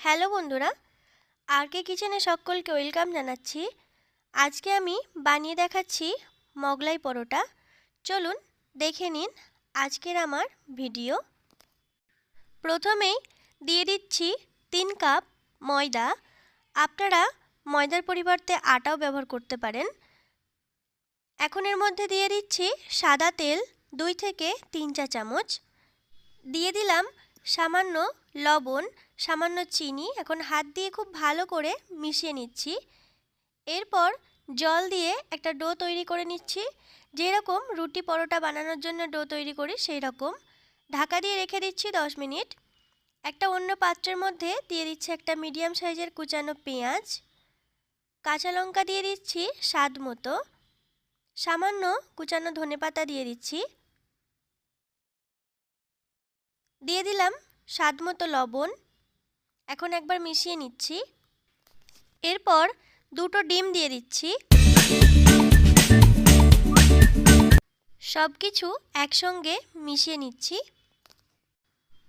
Hello বন্ধুরা, আর কে কিচেনে সকলকে ওয়েলকাম জানাচ্ছি। আজকে আমি বানিয়ে দেখাচ্ছি মগলাই পরোটা। চলুন দেখে নিন আজকের আমার ভিডিও। প্রথমেই দিয়ে দিচ্ছি তিন কাপ ময়দা। আপনারা ময়দার পরিবর্তে আটাও ব্যবহার করতে পারেন। এখন এর মধ্যে দিয়ে দিচ্ছি সাদা তেল দুই থেকে তিন চা চামচ। দিয়ে দিলাম সামান্য লবণ, সামান্য চিনি এখন হাত দিয়ে খুব ভালো করে মিশিয়ে নিচ্ছি। এরপর জল দিয়ে একটা ডো তৈরি করে নিচ্ছি। যেরকম রুটি পরোটা বানানোর জন্য ডো তৈরি করি সেই রকম ঢাকা দিয়ে রেখে দিচ্ছি দশ মিনিট। একটা অন্য পাত্রের মধ্যে দিয়ে দিচ্ছি একটা মিডিয়াম সাইজের কুচানো পেঁয়াজ। কাঁচা লঙ্কা দিয়ে দিচ্ছি স্বাদ মতো। সামান্য কুচানো ধনেপাতা দিয়ে দিচ্ছি। দিয়ে দিলাম স্বাদ মতো লবণ। এখন একবার মিশিয়ে নিচ্ছি। এরপর দুটো ডিম দিয়ে দিচ্ছি। সব কিছু একসঙ্গে মিশিয়ে নিচ্ছি।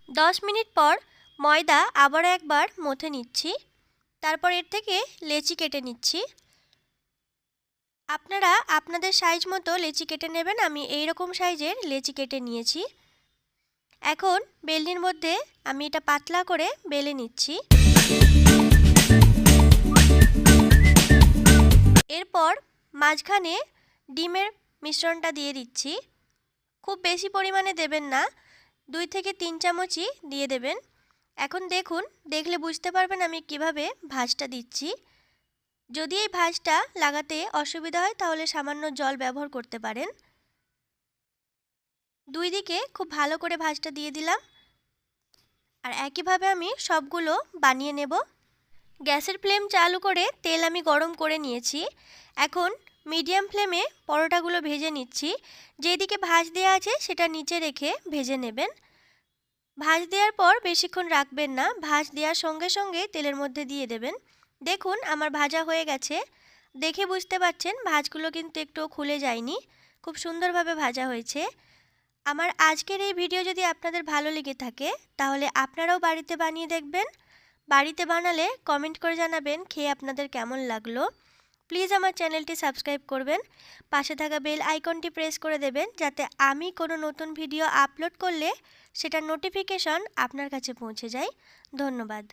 দশ মিনিট পর ময়দা আবার একবার মথে নিচ্ছি। তারপর এর থেকে লেচি কেটে নিচ্ছি। আপনারা আপনাদের সাইজ মতো লেচি কেটে নেবেন। আমি এই রকম সাইজের লেচি কেটে নিয়েছি। এখন বেলনির মধ্যে আমি এটা পাতলা করে বেলে নিচ্ছি। এরপর মাঝখানে ডিমের মিশ্রণটা দিয়ে দিচ্ছি। খুব বেশি পরিমাণে দেবেন না, দুই থেকে তিন চামচই দিয়ে দেবেন। এখন দেখুন, দেখলে বুঝতে পারবেন আমি কীভাবে ভাজটা দিচ্ছি। যদি এই ভাজটা লাগাতে অসুবিধা হয়, তাহলে সামান্য জল ব্যবহার করতে পারেন। দুই দিকে খুব ভালো করে ভাজটা দিয়ে দিলাম। আর একইভাবে আমি সবগুলো বানিয়ে নেব। গ্যাসের ফ্লেম চালু করে তেল আমি গরম করে নিয়েছি। এখন মিডিয়াম ফ্লেমে পরোটাগুলো ভেজে নিচ্ছি। যেদিকে ভাজ দেওয়া আছে সেটা নিচে রেখে ভেজে নেবেন। ভাজ দেওয়ার পর বেশিক্ষণ রাখবেন না। ভাজ দেওয়ার সঙ্গে সঙ্গে তেলের মধ্যে দিয়ে দেবেন। দেখুন আমার ভাজা হয়ে গেছে। দেখে বুঝতে পারছেন ভাজগুলো কিন্তু একটু খুলে যায়নি। খুব সুন্দরভাবে ভাজা হয়েছে। আমার আজকের এই ভিডিও যদি আপনাদের ভালো লেগে থাকে, তাহলে আপনারাও বাড়িতে বানিয়ে দেখবেন। বাড়িতে বানালে কমেন্ট করে জানাবেন খেয়ে আপনাদের কেমন লাগল। প্লিজ আমার চ্যানেলটি সাবস্ক্রাইব করবেন। পাশে থাকা বেল আইকনটি প্রেস করে দেবেন যাতে আমি কোনো নতুন ভিডিও আপলোড করলে সেটার নোটিফিকেশন আপনার কাছে পৌঁছে যায়। ধন্যবাদ।